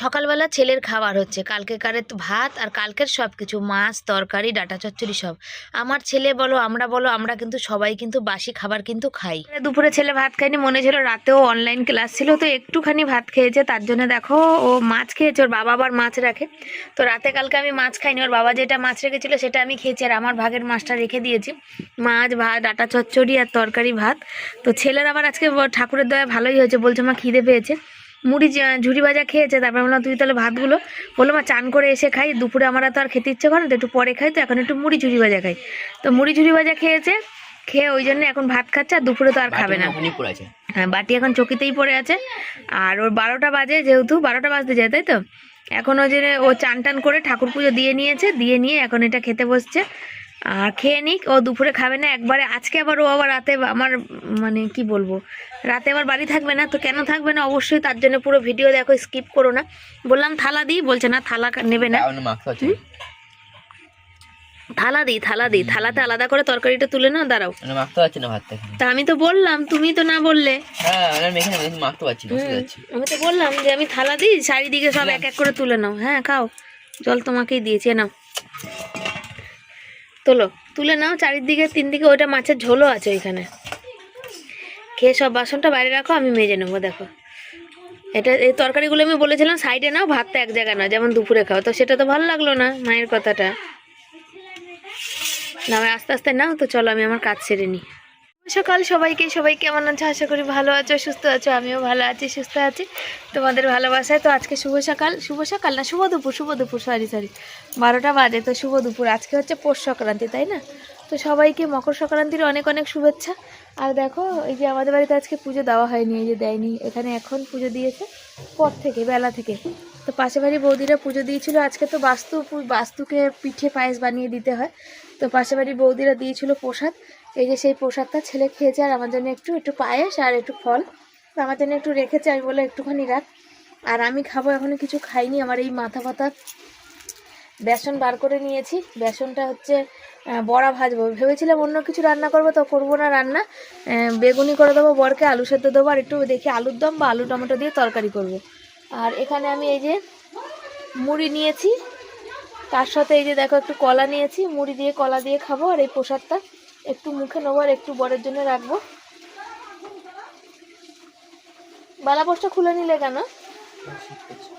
সকালবেলা ছেলের খাবার হচ্ছে। কালকেকারের তো ভাত আর কালকের সব কিছু মাছ, তরকারি, ডাটা চচ্চড়ি সব। আমার ছেলে বলো, আমরা বলো, আমরা কিন্তু সবাই কিন্তু বাসি খাবার কিন্তু খাই। দুপুরে ছেলে ভাত খায়নি, মনে ছিল রাতেও অনলাইন ক্লাস ছিল, তো একটুখানি ভাত খেয়েছে, তার জন্য দেখো ও মাছ খেয়েছে, ওর বাবা আবার মাছ রাখে। তো রাতে কালকে আমি মাছ খাইনি, ওর বাবা যেটা মাছ রেখেছিল সেটা আমি খেয়েছি, আর আমার ভাগের মাছটা রেখে দিয়েছি। মাছ, ভাত, ডাটা চচ্চড়ি আর তরকারি, ভাত। তো ছেলের আবার আজকে ঠাকুরের দয়া ভালোই হয়েছে, বলছে মা খিদে পেয়েছে। মুড়ি ঝুড়ি ভাজা খেয়েছে তারপর বললাম তুই তাহলে ভাতগুলো বলল মা চান করে এসে খাই দুপুরে আমার তো আর খেতে ইচ্ছে করে না তো একটু পরে খাই তো এখন একটু মুড়ি ঝুড়ি ভাজা খাই। তো মুড়ি ঝুড়ি ভাজা খেয়েছে খেয়ে ওই জন্য এখন ভাত খাচ্ছে আর দুপুরে তো আর খাবে না। হ্যাঁ বাটি এখন চকিতেই পড়ে আছে আর ওর বারোটা বাজে যেহেতু বারোটা বাজতে যায় তাই তো? এখন ও যে ও চান টান করে ঠাকুর পুজো দিয়ে নিয়েছে দিয়ে নিয়ে এখন এটা খেতে বসছে। আর খেয়ে নিক ও দুপুরে খাবে না একবারে আজকে আবার ও আবার রাতে আমার মানে কি বলব রাতে আবার বাড়ি থাকবে না তো কেন থাকবে না? অবশ্যই তার জন্য পুরো ভিডিও দেখো স্কিপ করো না। বললাম থালা দিই বলছে না থালা নেবে না। আছে থালা দিই থালা দিই থালাতে আলাদা করে তরকারিটা তুলে নাও দাঁড়াও। মাখতে পারছি না ভাতটা তা আমি তো বললাম তুমি তো না বললে। হ্যাঁ আমি মাখতে পারছি তো বললাম যে আমি থালা দিই চারিদিকে সব এক এক করে তুলে নাও। হ্যাঁ খাও। জল তোমাকেই দিয়েছি নাও। তোলো, তুলে নাও, চারিদিকে তিন দিকে ওইটা মাছের ঝোলও আছে ওইখানে। খেয়ে সব বাসনটা বাইরে রাখো, আমি মেজে নেব, দেখো। এটা, এই তরকারিগুলো আমি বলেছিলাম, সাইডে নাও, ভাতটা এক জায়গায় নাও, যেমন দুপুরে খাও। তো সেটা তো ভালো লাগল না, মায়ের কথাটা। না আস্তে আস্তে নাও, তো চলো, আমি আমার কাজ সেরে নিই। সকাল, সবাইকে, সবাই কেমন আছো? আশা করি ভালো আছো, সুস্থ আছো, আমিও ভালো আছি, সুস্থ আছি। তোমাদের ভালোবাসায় তো আজকে শুভ সকাল শুভ সকাল না, শুভ দুপুর শুভ দুপুর সরি সরি বারোটা বাজে। তো শুভ দুপুর। আজকে হচ্ছে পৌষ সংক্রান্তি, তাই না? তো সবাইকে মকর সংক্রান্তির অনেক অনেক শুভেচ্ছা। আর দেখো, এই যে আমাদের বাড়িতে আজকে পুজো দেওয়া হয়নি, এই যে দেয়নি। এখানে এখন পুজো দিয়েছে পর থেকে, বেলা থেকে। তো পাশে বাড়ি বৌদিরা পুজো দিয়েছিল। আজকে তো বাস্তু বাস্তুকে পিঠে পায়েস বানিয়ে দিতে হয়। তো পাশে বাড়ি বৌদিরা দিয়েছিল প্রসাদ। এই যে সেই প্রসাদটা ছেলে খেয়েছে আর আমার জন্য একটু একটু পায়েস আর একটু ফল। তো আমার জন্য একটু রেখেছে আমি বলে একটুখানি রাখ। আর আমি খাব এখনও কিছু খাইনি। আমার এই মাথা ফাতা বেসন বার করে নিয়েছি। বেসনটা হচ্ছে বড়া ভাজবো। ভেবেছিলাম অন্য কিছু রান্না করব, তো করব না রান্না। বেগুনি করে দেবো, বরকে আলু সেদ্ধ দেবো, আর একটু দেখি আলুর দম বা আলু টমেটো দিয়ে তরকারি করব। আর এখানে আমি এই যে মুড়ি নিয়েছি। তার সাথে এই যে দেখো, একটু কলা নিয়েছি। মুড়ি দিয়ে কলা দিয়ে খাব, আর এই প্রসাদটা একটু মুখে নেব, আর একটু বরের জন্য রাখব। বালাপোষটা খুলে নিলে কেন? হুম?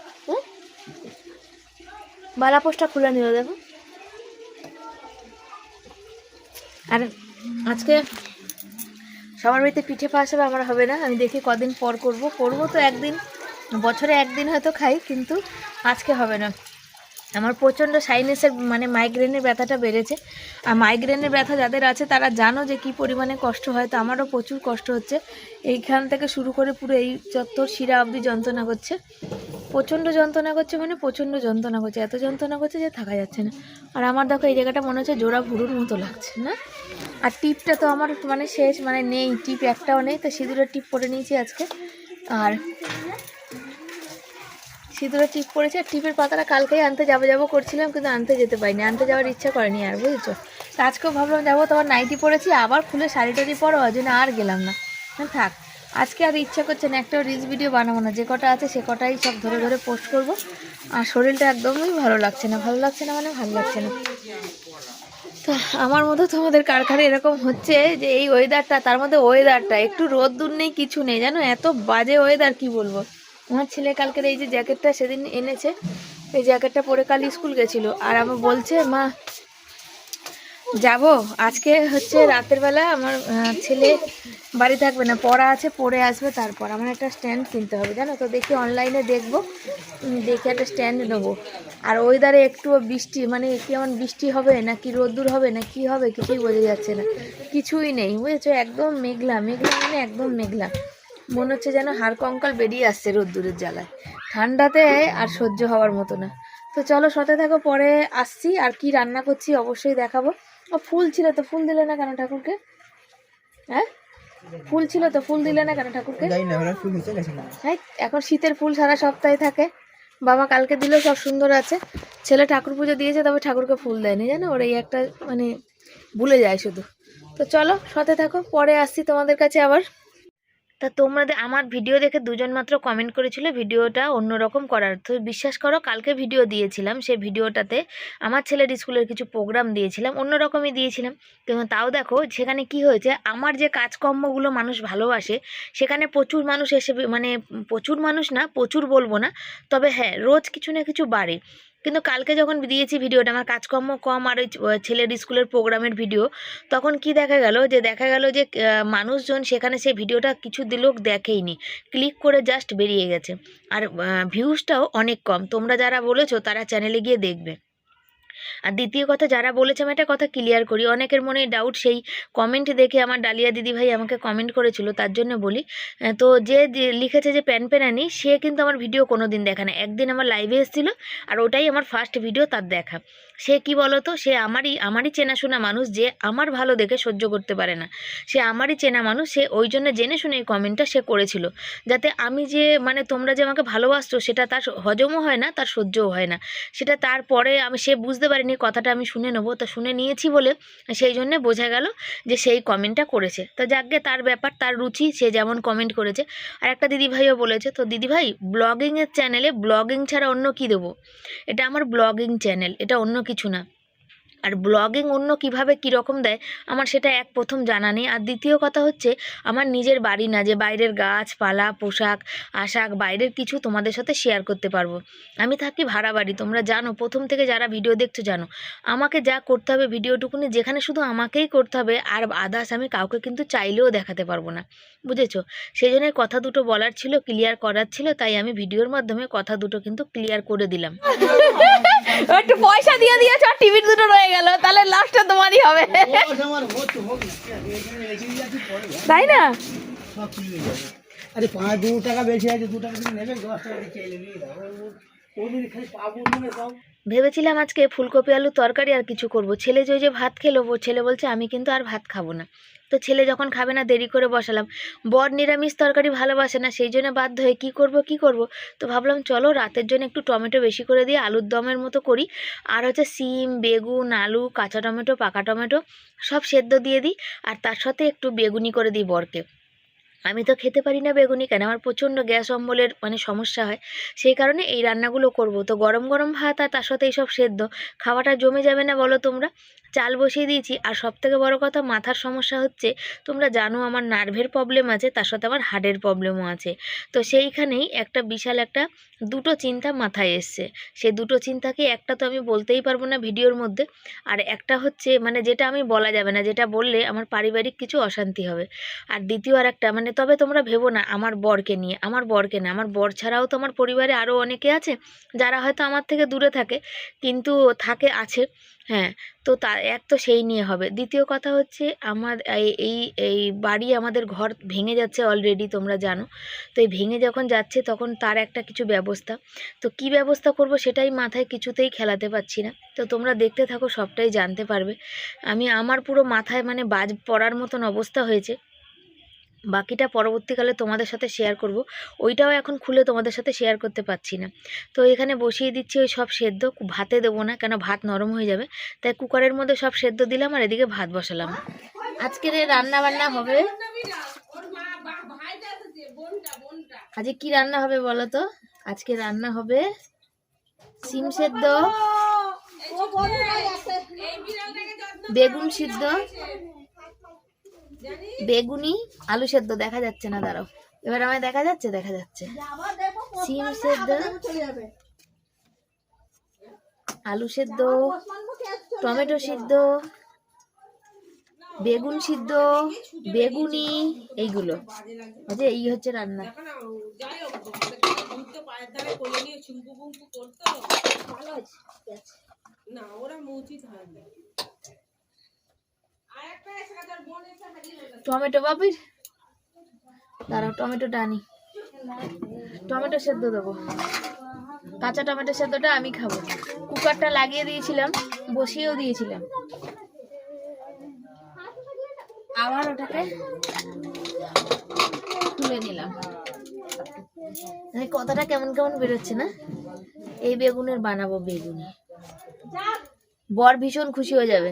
বালাপোষটা খুলে নিল, দেখো। আর, আজকে সবার বাড়িতে পিঠে পাওয়া হবে আমার হবে না। আমি দেখি কদিন পর করব। করব তো একদিন, বছরে একদিন হয়তো খাই, কিন্তু আজকে হবে না। আমার প্রচণ্ড সাইনাসের মানে মাইগ্রেনের ব্যথাটা বেড়েছে। আর মাইগ্রেনের ব্যথা যাদের আছে, তারা জানো যে কি পরিমাণে কষ্ট হয়। তো আমারও প্রচুর কষ্ট হচ্ছে। এইখান থেকে শুরু করে পুরো এই চত্বর শিরা অবধি যন্ত্রণা করছে। প্রচণ্ড যন্ত্রণা করছে মানে প্রচণ্ড যন্ত্রণা করছে, এত যন্ত্রণা করছে যে থাকা যাচ্ছে না। আর আমার দেখো এই জায়গাটা মনে হচ্ছে জোড়া ভুরুর মতো লাগছে, না? আর টিপটা তো আমার মানে শেষ মানে নেই, টিপ একটাও নেই, তো সিঁদুরের টিপ পরে নিয়েছি আজকে। আর সিঁদুরের টিপ পড়েছে আর টিপের পাতাটা কালকেই আনতে যাব যাব করছিলাম, কিন্তু আনতে যেতে পারিনি, আনতে যাওয়ার ইচ্ছা করেনি আর, বুঝেছ? তো আজকেও ভাবলাম যাব, তোমার নাইটি পরেছি, আবার খুলে শাড়ি টাড়ি পরো, ওই জন্য আর গেলাম না, থাক। আজকে আর ইচ্ছা করছে না, একটাও রিলস ভিডিও বানাবো না। যে কটা আছে সে কটাই সব ধরে ধরে পোস্ট করব। আর শরীরটা একদমই ভালো লাগছে না। ভালো লাগছে না মানে ভালো লাগছে না। তো আমার মতো তোমাদের কারখানে এরকম হচ্ছে যে এই ওয়েদারটা তার মধ্যে ওয়েদারটা একটু রোদ দূর নেই, কিছু নেই, জানো? এত বাজে ওয়েদার কি বলব? আমার ছেলে কালকের এই যে জ্যাকেটটা সেদিন এনেছে, এই জ্যাকেটটা পরে কাল স্কুল গেছিল। আর আমার বলছে, মা যাব। আজকে হচ্ছে রাতের বেলা আমার ছেলে বাড়ি থাকবে না, পড়া আছে, পড়ে আসবে তারপর। আমার একটা স্ট্যান্ড কিনতে হবে, জানো তো? দেখি অনলাইনে দেখব দেখে একটা স্ট্যান্ড নেব। আর ওয়েদারে একটু বৃষ্টি মানে কেমন বৃষ্টি হবে না কি রোদ্দুর হবে, না কি হবে, কিছুই বোঝা যাচ্ছে না। কিছুই নেই, বুঝেছ? একদম মেঘলা মেঘলা মানে একদম মেঘলা। মনে হচ্ছে যেন হাড় কঙ্কাল বেরিয়ে আসছে রোদ্দুরের জ্বালায়। ঠান্ডাতে আর সহ্য হওয়ার মতো না। তো চলো সতে থাকো, পরে আসছি। আর কি রান্না করছি অবশ্যই দেখাবো। ফুল ছিল তো ফুল দিলে না কেন ঠাকুরকে? হ্যাঁ? ফুল ছিল তো ফুল দিলে না কেন ঠাকুরকে? হ্যাঁ এখন শীতের ফুল সারা সপ্তাহে থাকে। বাবা কালকে দিলেও সব সুন্দর আছে। ছেলে ঠাকুর পুজো দিয়েছে তবে ঠাকুরকে ফুল দেয়নি জানো? ওর এই একটা মানে ভুলে যায় শুধু। তো চলো সাথে থাকো পরে আসছি তোমাদের কাছে আবার। তা তোমরা দে- আমার ভিডিও দেখে দুজন মাত্র কমেন্ট করেছিল, ভিডিওটা অন্যরকম করার। তো বিশ্বাস করো, কালকে ভিডিও দিয়েছিলাম সেই ভিডিওটাতে আমার ছেলের স্কুলের কিছু প্রোগ্রাম দিয়েছিলাম, অন্যরকমই দিয়েছিলাম। কিন্তু তাও দেখো, সেখানে কি হয়েছে, আমার যে কাজকর্মগুলো মানুষ ভালোবাসে, সেখানে প্রচুর মানুষ এসে মানে প্রচুর মানুষ না, প্রচুর বলব না, তবে হ্যাঁ রোজ কিছু না কিছু বাড়ে। কিন্তু কালকে যখন দিয়েছি ভিডিওটা আমার কাজকর্ম কম আর ওই ছেলের স্কুলের প্রোগ্রামের ভিডিও তখন কি দেখা গেল যে, দেখা গেল যে মানুষজন সেখানে সেই ভিডিওটা কিছু লোক দেখেইনি। ক্লিক করে জাস্ট বেরিয়ে গেছে। আর ভিউজটাও অনেক কম। তোমরা যারা বলেছ, তারা চ্যানেলে গিয়ে দেখবে। আর দ্বিতীয় কথা, যারা বলেছে, আমি একটা কথা ক্লিয়ার করি। অনেকের মনে ডাউট সেই কমেন্ট দেখে আমার ডালিয়া দিদি ভাই আমাকে কমেন্ট করেছিল, তার জন্য বলি। তো যে যে লিখেছে যে প্যান প্যানানি, সে কিন্তু আমার ভিডিও কোনো দিন দেখে না। একদিন আমার লাইভে এসেছিল আর ওটাই আমার ফার্স্ট ভিডিও তার দেখা। সে কি বলতো, সে আমারই আমারই চেনাশোনা মানুষ, যে আমার ভালো দেখে সহ্য করতে পারে না। সে আমারই চেনা মানুষ, সে ওই জন্য জেনে শুনে এই কমেন্টটা সে করেছিল। যাতে আমি যে মানে তোমরা যে আমাকে ভালোবাসছো, সেটা তার হজমও হয় না, তার সহ্যও হয় না। সেটা তারপরে আমি, সে বুঝতে পারিনি কথাটা আমি শুনে নেব। তো শুনে নিয়েছি বলে সেই জন্যে বোঝা গেল যে সেই কমেন্টটা করেছে। তো যাকে তার ব্যাপার, তার রুচি, সে যেমন কমেন্ট করেছে। আর একটা দিদিভাইও বলেছে, তো দিদিভাই ব্লগিংয়ের চ্যানেলে ব্লগিং ছাড়া অন্য কি দেবো? এটা আমার ব্লগিং চ্যানেল এটা অন্য কিছু না। আর ব্লগিং অন্য কীভাবে কীরকম দেয়, আমার সেটা এক প্রথম জানা নেই। আর দ্বিতীয় কথা হচ্ছে, আমার নিজের বাড়ি না, যে বাইরের গাছপালা, পোশাক, আশাক, বাইরের কিছু তোমাদের সাথে শেয়ার করতে পারব। আমি থাকি ভাড়া বাড়ি তোমরা জানো, প্রথম থেকে যারা ভিডিও দেখছ জানো। আমাকে যা করতে হবে ভিডিওটুকুনি, যেখানে শুধু আমাকেই করতে হবে, আর আদার্স আমি কাউকে কিন্তু চাইলেও দেখাতে পারব না। বুঝেছ? সেই জন্য কথা দুটো বলার ছিল ক্লিয়ার করার ছিল, তাই আমি ভিডিওর মাধ্যমে কথা দুটো কিন্তু ক্লিয়ার করে দিলাম। একটু পয়সা দিয়ে দিয়েছ আর টিভি দুটো রয়ে গেল তাহলে লাস্টটা তোমারই হবে তাই না হয়ে আরে পাঁচ দু টাকা বেশি আছে দু টাকা নেবে দশ টাকা দিয়ে ওদের খালি পাবো মানে সব ভেবেছিলাম আজকে ফুলকপি আলু তরকারি আর কিছু করব। ছেলে যে যে ভাত খেলো ছেলে বলছে, আমি কিন্তু আর ভাত খাব না। তো ছেলে যখন খাবে না, দেরি করে বসালাম। বর নিরামিষ তরকারি ভালোবাসে না, সেই জন্য বাধ্য হয়ে কী করব, কি করব? তো ভাবলাম, চলো, রাতের জন্য একটু টমেটো বেশি করে দিয়ে আলুর দমের মতো করি। আর হচ্ছে সিম, বেগুন, আলু, কাঁচা টমেটো, পাকা টমেটো সব সেদ্ধ দিয়ে দিই। আর তার সাথে একটু বেগুনি করে দিই বরকে। আমি তো খেতে পারি না বেগুনি কেন? আমার প্রচণ্ড গ্যাস অম্বলের মানে সমস্যা হয়। সেই কারণে এই রান্নাগুলো করব। তো গরম গরম ভাত আর তার সাথে এইসব সেদ্ধ। খাওয়াটা জমে যাবে না বলো তোমরা? চাল বসিয়ে দিয়েছি। আর সব থেকে বড়ো কথা, মাথার সমস্যা হচ্ছে, তোমরা জানো আমার নার্ভের প্রবলেম আছে, তার সাথে আমার হার্টের প্রবলেমও আছে। তো সেইখানেই একটা বিশাল একটা দুটো চিন্তা মাথায় এসছে। সেই দুটো চিন্তাকে একটা তো আমি বলতেই পারব না ভিডিওর মধ্যে। আর একটা হচ্ছে মানে যেটা আমি বলা যাবে না, যেটা বললে আমার পারিবারিক কিছু অশান্তি হবে। আর দ্বিতীয় আর একটা মানে তবে তোমরা ভেবো না, আমার বরকে নিয়ে, আমার বরকে না, আমার বর ছাড়াও তো আমার পরিবারে আরও অনেকে আছে, যারা হয়তো আমার থেকে দূরে থাকে, কিন্তু থাকে, আছে। হ্যাঁ তো তা, এক তো সেই নিয়ে হবে। দ্বিতীয় কথা হচ্ছে আমার এই- এই বাড়ি আমাদের ঘর ভেঙে যাচ্ছে অলরেডি তোমরা জানো। তো এই ভেঙে যখন যাচ্ছে তখন তার একটা কিছু ব্যবস্থা। তো কি ব্যবস্থা করব সেটাই মাথায় কিছুতেই খেলাতে পারছি না। তো তোমরা দেখতে থাকো সবটাই জানতে পারবে। আমি, আমার পুরো মাথায় মানে বাজ পড়ার মতন অবস্থা হয়েছে। বাকিটা পরবর্তীকালে তোমাদের সাথে শেয়ার করব। ওইটাও এখন খুলে তোমাদের সাথে শেয়ার করতে পারছি না। তো এখানে বসিয়ে দিচ্ছি ওই সব সেদ্ধ। ভাতে দেবো না কেন ভাত নরম হয়ে যাবে। তাই কুকারের মধ্যে সব সেদ্ধ দিলাম আর এদিকে ভাত বসালাম। আজকের রান্না বান্না হবে আজকে কি রান্না হবে বলো তো? আজকে রান্না হবে সিম সেদ্ধ বেগুন সিদ্ধ। বেগুনি, আলু সেদ্ধ, দেখা যাচ্ছে না, দাঁড়াও। এবার আমায় দেখা যাচ্ছে দেখা যাচ্ছে। সিম সেদ্ধ, আলু সেদ্ধ, টমেটো সিদ্ধ, বেগুন সিদ্ধ, বেগুনি, এইগুলো। আচ্ছা এই হচ্ছে রান্না। টমেটো বাবির দাঁড়াও টমেটোটা আনি। টমেটো সেদ্ধ দেবো। কাঁচা টমেটো সেদ্ধটা আমি খাব। কুকারটা লাগিয়ে দিয়েছিলাম, বসিয়েও দিয়েছিলাম। আবার ওটাকে তুলে নিলাম। কথাটা কেমন কেমন বেরোচ্ছে না? এই বেগুনের বানাবো বেগুনি। বর ভীষণ খুশি হয়ে যাবে।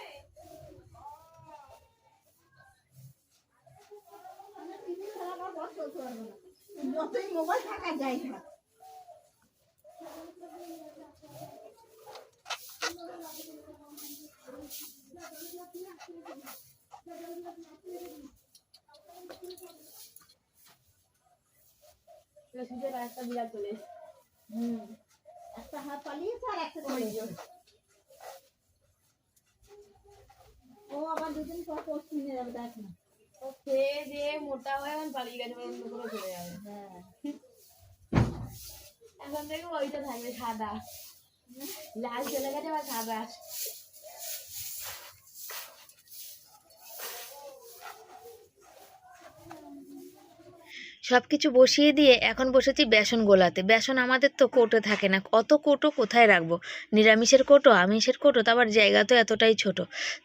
যতই মোবাইল থাকা যায় না একটা বিড়াল চলে এসেছে। একটা হাত পালিয়েছে আর একটা চলে। ও আবার দুদিন পর পোস্ট নিয়ে যাবে দেখ না ও খেয়ে দিয়ে মোটা হয়ে এখন পালিয়ে গেছে অন্য করে চলে যাবে। হ্যাঁ। এখন থেকে ওইটা থাকবে সাদা। লাল চলে গেছে আবার সাদা? সব কিছু বসিয়ে দিয়ে এখন বসেছি বেসন গোলাতে। বেসন আমাদের তো কোটো থাকে না। অত কোটো কোথায় রাখব? নিরামিষের কোটো, আমিষের কোটো, তো জায়গা তো এতটাই ছোট।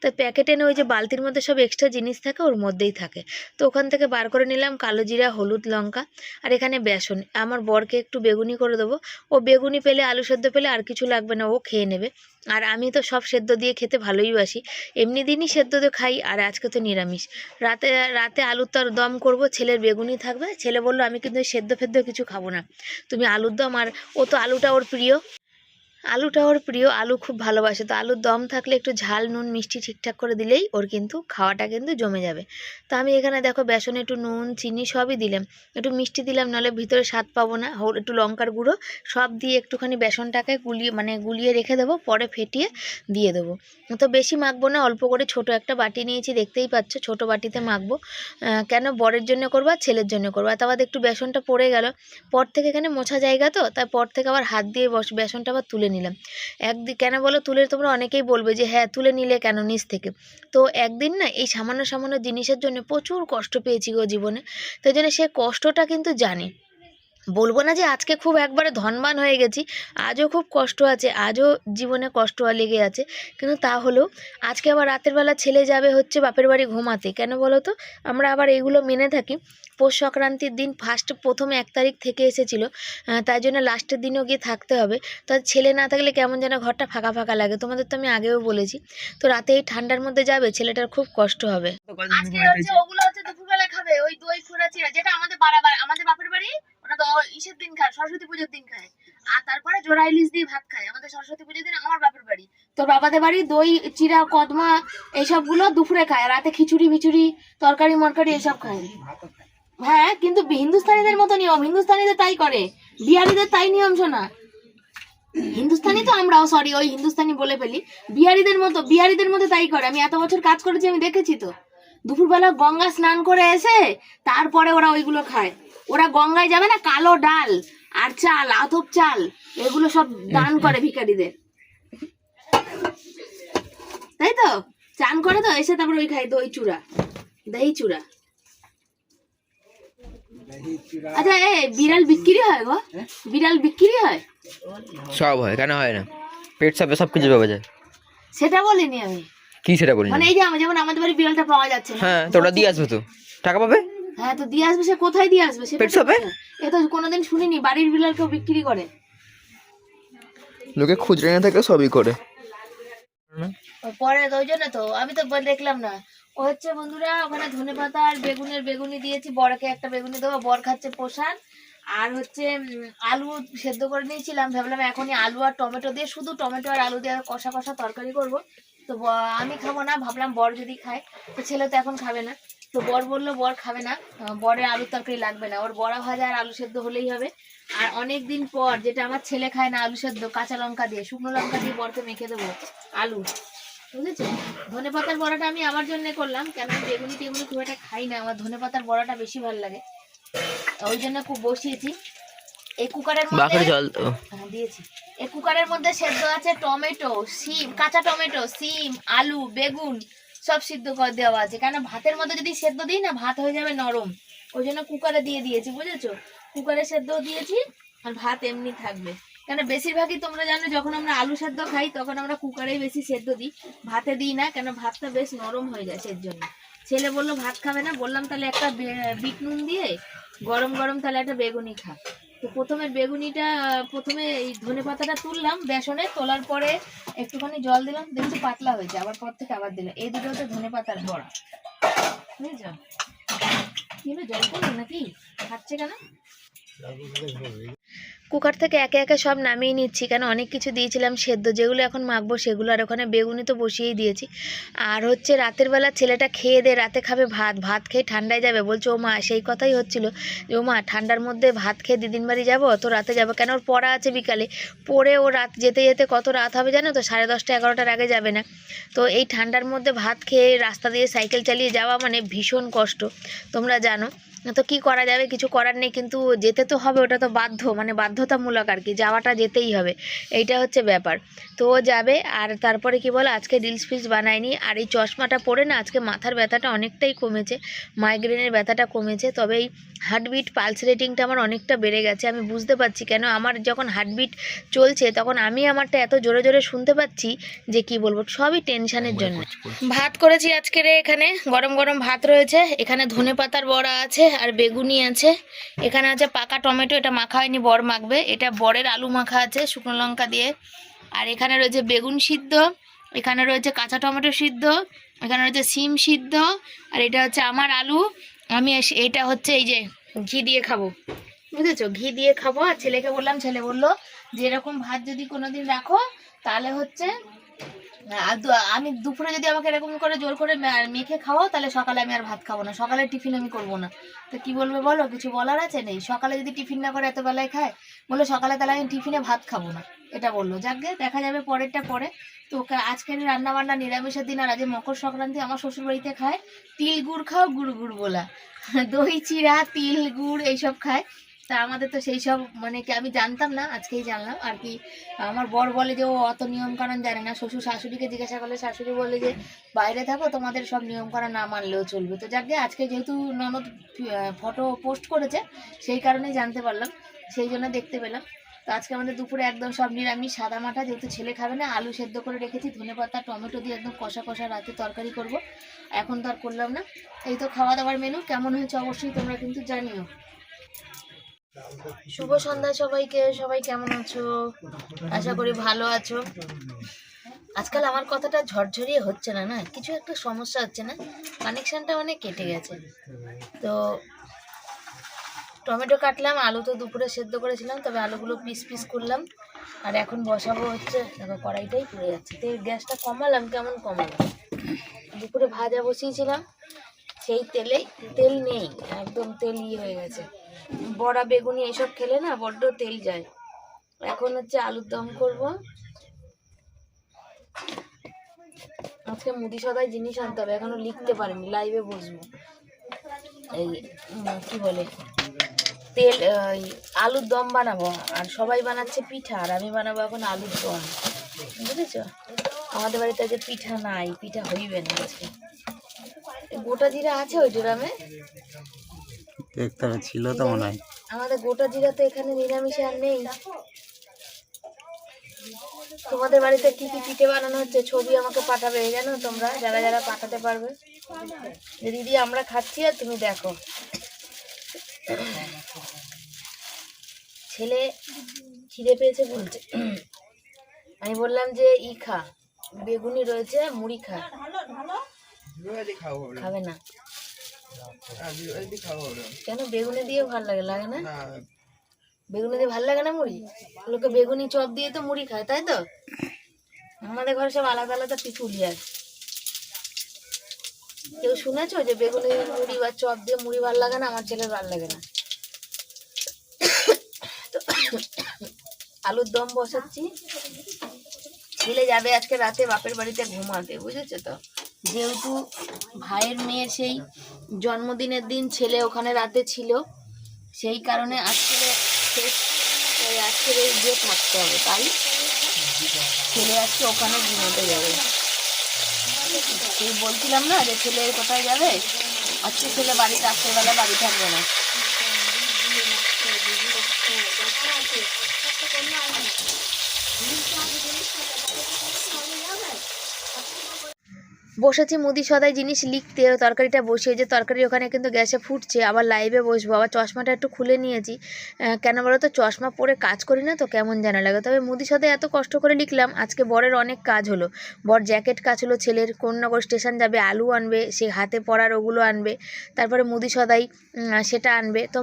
তো প্যাকেট এনে ওই যে বালতির মধ্যে সব এক্সট্রা জিনিস থাকে, ওর মধ্যেই থাকে। তো ওখান থেকে বার করে নিলাম কালো জিরা, হলুদ লঙ্কা আর এখানে বেসন। আমার বরকে একটু বেগুনি করে দেবো। ও বেগুনি পেলে, আলু সেদ্ধ পেলে আর কিছু লাগবে না, ও খেয়ে নেবে। আর আমি তো সব সেদ্ধ দিয়ে খেতে ভালোই বাসি। এমনি দিনই সেদ্ধ তো খাই, আর আজকে তো নিরামিষ। রাতে রাতে আলুর তর দম করব, ছেলের বেগুনি থাকবে। ছেলে বলল, আমি কিন্তু সেদ্ধ ফেদ্ধ কিছু খাব না। তুমি আলুর দম, আর ও তো আলুটা ওর প্রিয়। আলুটা ওর প্রিয়, আলু খুব ভালোবাসে। তো আলুর দম থাকলে একটু ঝাল, নুন, মিষ্টি ঠিকঠাক করে দিলেই ওর কিন্তু খাওয়াটা কিন্তু জমে যাবে। তো আমি এখানে দেখো বেসনে, একটু নুন, চিনি সবই দিলাম। একটু মিষ্টি দিলাম, নাহলে ভিতরে স্বাদ পাবো না। একটু লঙ্কার গুঁড়ো সব দিয়ে একটুখানি বেসনটাকে গুলিয়ে মানে গুলিয়ে রেখে দেবো, পরে ফেটিয়ে দিয়ে দেবো। তো বেশি মাখবো না, অল্প করে ছোট একটা বাটি নিয়েছি, দেখতেই পাচ্ছ, ছোট বাটিতে মাখবো। কেন বরের জন্য করব আর ছেলের জন্য করব? আর তারপর একটু বেসনটা পড়ে গেল। পর থেকে এখানে মোছা জায়গা তো, তাই পর থেকে আবার হাত দিয়ে বস, বেসনটা আবার তুলে নিলাম। একদিন কেন বলো? তুলে তোমরা অনেকেই বলবে যে হ্যাঁ তুলে নিলে কেন নিচ থেকে? তো একদিন না, এই সামান্য সামান্য জিনিসের জন্য প্রচুর কষ্ট পেয়েছি গো জীবনে। তাই জন্য সে কষ্টটা কিন্তু জানি। বলব না যে আজকে খুব একবারে ধনবান হয়ে গেছি। আজও খুব কষ্ট আছে, আজও জীবনে কষ্ট লেগে আছে। কিন্তু তা হলেও আজকে আবার রাতের বেলা ছেলে যাবে হচ্ছে বাপের বাড়ি ঘুমাতে। কেন বলো তো? আমরা আবার এগুলো মেনে থাকি। পৌষ সংক্রান্তির দিন ফার্স্ট প্রথমে এক তারিখ থেকে এসেছিল তাই জন্য লাস্টের দিনও গিয়ে থাকতে হবে। তো ছেলে না থাকলে কেমন যেন ঘরটা ফাঁকা ফাঁকা লাগে, তোমাদের তো আমি আগেও বলেছি। তো রাতে এই ঠান্ডার মধ্যে যাবে, ছেলেটার খুব কষ্ট হবে। আজকে হচ্ছে ওগুলো হচ্ছে দুপুরবেলা খাবে, ওই দই যেটা আমাদের আমাদের বাপের বাড়ি? ইসের দিন খায়, সরস্বতী পুজোর দিন খায়। আর তারপরে জোড়া ইলিশ দিয়ে ভাত খায়। আমাদের সরস্বতী পুজোর দিন আমার বাপের বাড়ি। তোর বাবাদের বাড়ি দই, চিরা, কদমা এইসবগুলো দুপুরে খায়। রাতে খিচুড়ি, মিচুড়ি, তরকারি, মরকারি এসব খায়। হ্যাঁ কিন্তু হিন্দুস্তানিদের মতো নিয়ম। হিন্দুস্তানিদের তাই করে। বিহারিদের তাই নিয়ম, শোনা। হিন্দুস্তানি তো আমরাও সরি ওই হিন্দুস্তানি বলে ফেলি। বিহারিদের মতো বিহারিদের মতো তাই করে। আমি এত বছর কাজ করেছি, আমি দেখেছি তো। দুপুরবেলা গঙ্গা স্নান করে এসে, তারপরে ওরা ওইগুলো খায়। ওরা গঙ্গায় যাবে না? কালো ডাল আর চাল আতপ চাল এগুলো সব দান করে ভিখারিদের। তাই তো? চান করে তো? এসে তারপর ওই খায় দই চূড়া দহি চূড়া। আচ্ছা এ বিড়াল বিক্রি হয় গো? বিড়াল বিক্রি হয়? সব হয় কেন হয় না? পেট সাপে সব কিছু পাওয়া যায়। সেটা বলিনি আমি। কি সেটা বলি মানে এই যে আমার যেমন আমাদের বাড়ি বিড়ালটা পাওয়া যাচ্ছে হ্যাঁ তো ওটা দিয়ে আসবে তো। টাকা পাবে? হ্যাঁ তো দিয়ে আসবে সে কোথায় দিয়ে আসবে? সেটা পেট তো এ তো কোনোদিন শুনিনি বাড়ির বিড়াল কেউ বিক্রি করে। লোকে খুচরা না থাকে সবই করে। পরে তো ওই জন্য তো আমি তো দেখলাম না। ও হচ্ছে বন্ধুরা ওখানে ধনে পাতা আর বেগুনের বেগুনি দিয়েছি বরকে একটা বেগুনি দেবো বর খাচ্ছে প্রসাদ। আর হচ্ছে আলু সেদ্ধ করে নিয়েছিলাম ভাবলাম এখনই আলু আর টমেটো দিয়ে শুধু টমেটো আর আলু দিয়ে আর কষা কষা তরকারি করব। তো আমি খাব না ভাবলাম বর যদি খায় তো ছেলে তো এখন খাবে না। তো বর বলল বর খাবে না। বরের আলুর তরকারি লাগবে না। ওর বড়া ভাজা আর আলু সেদ্ধ হলেই হবে। আর অনেক দিন পর যেটা আমার ছেলে খায় না আলু সেদ্ধ কাঁচা লঙ্কা দিয়ে শুকনো লঙ্কা দিয়ে বরকে মেখে দেবো আলু। বুঝেছ? ধনে পাতার বড়াটা আমি আমার জন্য করলাম কেন বেগুনি টেগুনি খুব একটা খাই না। আমার ধনে পাতার বড়াটা বেশি ভালো লাগে। ওই জন্য খুব বসিয়েছি। এই কুকারের মধ্যে জল তো। হ্যাঁ, দিয়েছি। এই কুকারের মধ্যে সেদ্ধ আছে টমেটো সিম কাঁচা টমেটো সিম আলু বেগুন সব সিদ্ধ করে দেওয়া আছে। কেন ভাতের মধ্যে যদি সেদ্ধ দিই না, ভাত হয়ে যাবে নরম। ওই জন্য কুকারে দিয়ে দিয়েছি, বুঝেছ? কুকারে সেদ্ধ দিয়েছি আর ভাত এমনি থাকবে। কেন বেশিরভাগই তোমরা জানো, যখন আমরা আলু সেদ্ধ খাই, তখন আমরা কুকারেই বেশি সেদ্ধ দিই। ভাতে দিই না কেন ভাতটা বেশ নরম হয়ে যায় সের জন্য। ছেলে বলল, ভাত খাবে না? বললাম, তাহলে একটা বিট নুন দিয়ে গরম গরম তাহলে একটা বেগুনি খা। তো প্রথমে বেগুনিটা, প্রথমে এই ধনে পাতাটা তুললাম বেসনে, তোলার পরে একটুখানি জল দিলাম, দেখছি পাতলা হয়েছে, আবার পর থেকে আবার দিলাম। এই দুটো হচ্ছে ধনে পাতার বড়া। বুঝেছ? কি হলো, জল করল নাকি? খাচ্ছে কেন? কুকার থেকে একে একে সব নামিয়ে নিচ্ছি, কেন অনেক কিছু দিয়েছিলাম, সেদ্ধ যেগুলো এখন মাখবো সেগুলো আর ওখানে বেগুনি তো বসিয়েই দিয়েছি। আর হচ্ছে রাতের বেলা ছেলেটা খেয়ে দে, রাতে খাবে ভাত ভাত খেয়ে ঠান্ডায় যাবে, বলছে ও মা সেই কথাই হচ্ছিল যে ও মা ঠান্ডার মধ্যে ভাত খেয়ে দিদিন বাড়ি যাব তো রাতে যাব কেন? ওর পড়া আছে বিকালে, পড়ে ও রাত যেতে যেতে কত রাত হবে জানো তো? সাড়ে দশটা, এগারোটার আগে যাবে না। তো এই ঠান্ডার মধ্যে ভাত খেয়ে রাস্তা দিয়ে সাইকেল চালিয়ে যাওয়া মানে ভীষণ কষ্ট, তোমরা জানো। তো কি করা যাবে? কিছু করার নেই কিন্তু যেতে তো হবে ওটা তো বাধ্য মানে বাধ্যতামূলক আর কি যাওয়াটা যেতেই হবে। এইটা হচ্ছে ব্যাপার। তো ও যাবে আর তারপরে কি বলো আজকে রিলস ফিলস বানায়নি আর এই চশমাটা পরে না আজকে মাথার ব্যথাটা অনেকটাই কমেছে মাইগ্রেনের ব্যথাটা কমেছে তবে এই হার্টবিট পালস রেটিংটা আমার অনেকটা বেড়ে গেছে আমি বুঝতে পারছি কেন আমার যখন হার্টবিট চলছে তখন আমি আমারটা এত জোরে জোরে শুনতে পাচ্ছি যে কি বলব সবই টেনশনের জন্য। ভাত করেছি আজকে রে এখানে গরম গরম ভাত রয়েছে এখানে ধনে পাতার বড়া আছে আর বেগুনি আছে। এখানে আছে পাকা টমেটো, এটা মাখা হয়নি, বর মাখবে। এটা বরের আলু মাখা আছে, শুকনো লঙ্কা দিয়ে। আর এখানে রয়েছে বেগুন সিদ্ধ, এখানে রয়েছে কাঁচা টমেটো সিদ্ধ, এখানে রয়েছে সিম সিদ্ধ, আর এটা হচ্ছে আমার আলু। আমি এটা হচ্ছে এই যে ঘি দিয়ে খাব। বুঝেছ? ঘি দিয়ে খাব। আর ছেলেকে বললাম, ছেলে বলল যে এরকম ভাত যদি কোনোদিন রাখো, তাহলে হচ্ছে আমি দুপুরে যদি আমাকে এরকম করে জোর করে মেখে খাওয়াও, তাহলে সকালে আমি আর ভাত খাব না। সকালে টিফিন আমি করব না। তো কি বলবে বলো? কিছু বলার আছে? নেই। সকালে যদি টিফিন না করে এত বেলায় খায় বলল সকালে তাহলে আমি টিফিনে ভাত খাব না। এটা বলল। যাকে দেখা যাবে পরেরটা পরে। তো কা- আজকের রান্না বান্না নিরামিষের দিন, আর আজকে মকর সংক্রান্তি আমার শ্বশুরবাড়িতে খায়। তিল গুড় খাও, গুড় গুড় বলা। দই, চিড়া, তিল, গুড়, এইসব খায়। তা আমাদের তো সেই সব মানে কি আমি জানতাম না, আজকেই জানলাম। আর কি, আমার বর বলে যে ও অত নিয়ম কানুন জানে না। শ্বশুর শাশুড়িকে জিজ্ঞাসা করলে শাশুড়ি বলে যে, বাইরে থাকো, তোমাদের সব নিয়ম কানুন না মানলেও চলবে। তো যাকে আজকে যেহেতু ননদ ফটো পোস্ট করেছে, সেই কারণেই জানতে পারলাম। সেই জন্য দেখতে পেলাম। তো আজকে আমাদের দুপুরে একদম সব নিরামিষ, সাদা মাঠা, যেহেতু ছেলে খাবে না, আলু সেদ্ধ করে রেখেছি, ধনে পাতা, টমেটো দিয়ে একদম কষা কষা রাতে তরকারি করব। এখন তো আর করলাম না। এই তো খাওয়া দাওয়ার মেনু কেমন হয়েছে অবশ্যই তোমরা কিন্তু জানিও। শুভ সন্ধ্যা সবাইকে। সবাই কেমন আছো? আশা করি ভালো আছো। আজকাল আমার কথাটা ঝরঝরিয়ে হচ্ছে না না? কিছু একটা সমস্যা হচ্ছে না? কানেকশনটা মানে কেটে গেছে। তো টমেটো কাটলাম, আলু তো দুপুরে সেদ্ধ করেছিলাম, তবে আলুগুলো পিস পিস করলাম। আর এখন বসাবো হচ্ছে, দেখো কড়াইটাই পুড়ে যাচ্ছে। তো গ্যাসটা কমালাম, কেমন কমালাম? দুপুরে ভাজা বসিয়েছিলাম সেই তেলেই তেল নেই, একদম তেল ইয়ে হয়ে গেছে। বড়া, বেগুনি এইসব খেলে না বড্ড তেল যায়। এখন হচ্ছে আলুর দম করব। আজকে মুদি সদাই জিনিস আনতে হবে, এখনও লিখতে পারিনি লাইভে বসবো। এই কি বলে? তেল আলুর দম বানাবো, আর সবাই বানাচ্ছে পিঠা, আর আমি বানাবো এখন আলুর দম। বুঝেছ? আমাদের বাড়িতে আজকে পিঠা নাই, পিঠা হইবে না আজকে। গোটা জিরা আছে ওই গ্রামে দেখতে ছিল তো মনে হয়। আমাদের গোটা জিরা তো এখানে নিরামিষে আর নেই। তোমাদের বাড়িতে কি কি পিঠে বানানো হচ্ছে? ছবি আমাকে পাঠাবে জানো তোমরা যারা যারা পাঠাতে পারবে। দিদি আমরা খাচ্ছি আর তুমি দেখো। ছেলে খিদে পেয়েছে বলছে। আমি বললাম যে ই খা বেগুনি রয়েছে মুড়ি খা। খাবে না। কেন বেগুনি দিয়ে ভালো লাগে? লাগে না? বেগুনি দিয়ে ভালো লাগে না মুড়ি? লোকে বেগুনি চপ দিয়ে তো মুড়ি খায় তাই তো? আমাদের ঘরে সব আলাদা আলাদা পিঠুলি আছে। কেউ শুনেছো যে বেগুনি মুড়ি বা চপ দিয়ে মুড়ি ভালো লাগে না? আমার ছেলের ভালো লাগে না। তো আলুর দম বসাচ্ছি। ছেলে যাবে আজকে রাতে বাপের বাড়িতে ঘুমাতে বুঝেছ তো? যেহেতু ভাইয়ের মেয়ের সেই জন্মদিনের দিন ছেলে ওখানে রাতে ছিল, সেই কারণে আজকে আজকে গিয়ে থাকতে হবে, তাই? ছেলে আজকে ওখানে ঘুমোতে যাবে। বলছিলাম না যে ছেলে কোথায় যাবে? আজকে ছেলে বাড়ি রাত্রেবেলা বাড়ি থাকবে না। বসেছি মুদি সদাই জিনিস লিখতে তরকারিটা বসিয়ে যে তরকারি ওখানে কিন্তু গ্যাসে ফুটছে, আবার লাইভে বসবো, আবার চশমাটা একটু খুলে নিয়েছি। কেন বলো তো, চশমা পরে কাজ করি না তো কেমন যেন লাগে। তবে মুদি সদাই এত কষ্ট করে লিখলাম, আজকে বরের অনেক কাজ হলো। বর জ্যাকেট কাজ হলো ছেলের কন্যাগর স্টেশন যাবে, আলু আনবে, সে হাতে পরার ওগুলো আনবে, তারপরে মুদি সদাই সেটা আনবে। তো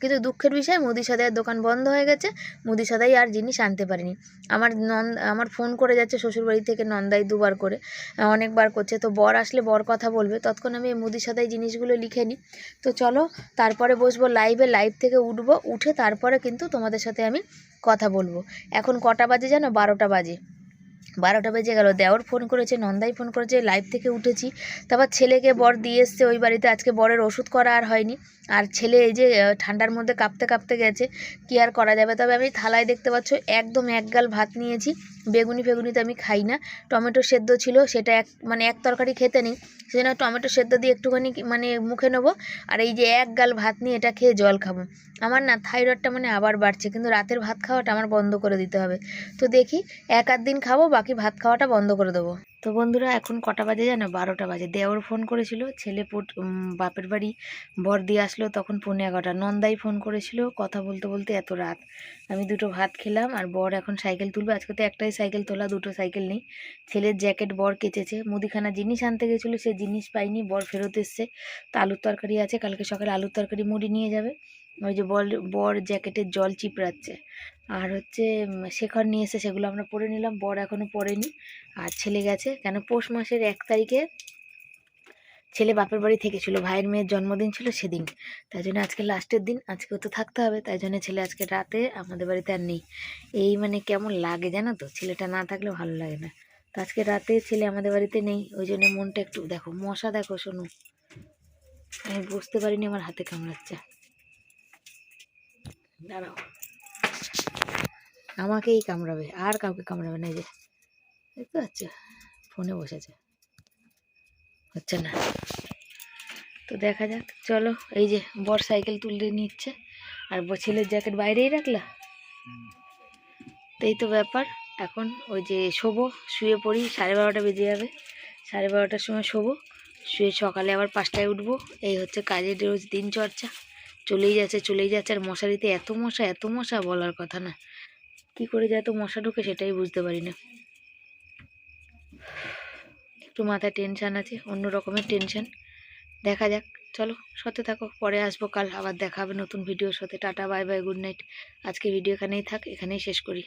কিন্তু দুঃখের বিষয়, মুদি সদাইয়ের দোকান বন্ধ হয়ে গেছে, মুদি সদাই আর জিনিস আনতে পারিনি। আমার নন, আমার ফোন করে যাচ্ছে শ্বশুরবাড়ি থেকে নন্দাই দুবার করে অনেকবার করছে। তো বর আসলে বর কথা বলবে। তৎক্ষণ আমি এই মুদি সাদাই জিনিসগুলো লিখে নিই। তো চলো, তারপরে বসবো লাইভে লাইভ থেকে উঠব, উঠে তারপরে কিন্তু তোমাদের সাথে আমি কথা বলব। এখন কটা বাজে জানো? বারোটা বাজে। বারোটা বেজে গেল, দেওর ফোন করেছে, নন্দাই ফোন করেছে লাইভ থেকে উঠেছি। তারপর ছেলেকে বর দিয়ে এসছে ওই বাড়িতে, আজকে বরের ওষুধ করা আর হয়নি। আর ছেলে এই যে ঠান্ডার মধ্যে কাঁপতে কাঁপতে গেছে, কি আর করা যাবে? তবে আমি থালায় দেখতে পাচ্ছ, একদম এক গাল ভাত নিয়েছি, বেগুনি ফেগুনি তো আমি খাই না। টমেটো সেদ্ধ ছিল, সেটা এক মানে এক তরকারি খেতে নেই, সেজন্য টমেটো সেদ্ধ দিয়ে একটুখানি মানে মুখে নেব। আর এই যে এক গাল ভাত নিয়ে এটা খেয়ে জল খাব। আমার না থাইরয়েডটা মানে আবার বাড়ছে, কিন্তু রাতের ভাত খাওয়াটা আমার বন্ধ করে দিতে হবে। তো দেখি এক আধ দিন খাব, বাকি ভাত খাওয়াটা বন্ধ করে দেবো। তো বন্ধুরা, এখন কটা বাজে জানো? বারোটা বাজে। দেওর ফোন করেছিল, ছেলে পুট বাপের বাড়ি বর দিয়ে আসলো তখন পৌনে এগারোটা। নন্দাই ফোন করেছিল, কথা বলতে বলতে এত রাত। আমি দুটো ভাত খেলাম, আর বর এখন সাইকেল তুলবে। আজকে তো একটাই সাইকেল তোলা, দুটো সাইকেল নেই। ছেলের জ্যাকেট বর কেচেছে। মুদিখানা জিনিস আনতে গেছিল, সে জিনিস পাইনি বর ফেরত এসছে। তো আলুর তরকারি আছে, কালকে সকালে আলুর তরকারি মুড়ি নিয়ে যাবে। ওই যে বল, বর জ্যাকেটের জল চিপড়াচ্ছে। আর হচ্ছে শেখর নিয়ে এসে সেগুলো আমরা পরে নিলাম। বর এখনও পরেনি আর ছেলে গেছে। কেন পৌষ মাসের এক তারিখে ছেলে বাপের বাড়ি থেকে ছিল ভাইয়ের মেয়ের জন্মদিন ছিল সেদিন। তাই জন্য আজকে লাস্টের দিন। আজকেও তো থাকতে হবে। তাই জন্য ছেলে আজকে রাতে আমাদের বাড়িতে আর নেই। এই মানে কেমন লাগে জানো তো? ছেলেটা না থাকলে ভালো লাগে না। তো আজকে রাতে ছেলে আমাদের বাড়িতে নেই। ওই জন্য মনটা একটু, দেখো মশা দেখো শোনো। আমি বুঝতে পারিনি আমার হাতে কামড়াচ্ছে। দাঁড়াও। আমাকেই কামড়াবে, আর কাউকে কামড়াবে না যে। দেখতে পাচ্ছ? ফোনে বসেছে। হচ্ছে না। তো দেখা যাক, চলো, এই যে বর সাইকেল তুলে নিচ্ছে। আর ছেলের জ্যাকেট বাইরেই রাখলা? এই তো ব্যাপার, এখন ওই যে শোবো, শুয়ে পড়ি, সাড়ে বারোটা বেজে যাবে। সাড়ে বারোটার সময় শোবো, শুয়ে সকালে আবার পাঁচটায় উঠবো। এই হচ্ছে কাজের রোজ দিন চর্চা। চলেই যাচ্ছে চলেই যাচ্ছে। আর মশারিতে এত মশা এত মশা বলার কথা না। কি করে যে এত মশা ঢুকে সেটাই বুঝতে পারি না। একটু মাথায় টেনশান আছে, অন্য রকমের টেনশান দেখা যাক, চলো সাথে থাকো, পরে আসব কাল। আবার দেখা হবে নতুন ভিডিওর সাথে। Tata bye bye good night আজকে ভিডিও এখানেই থাক, এখানেই শেষ করি।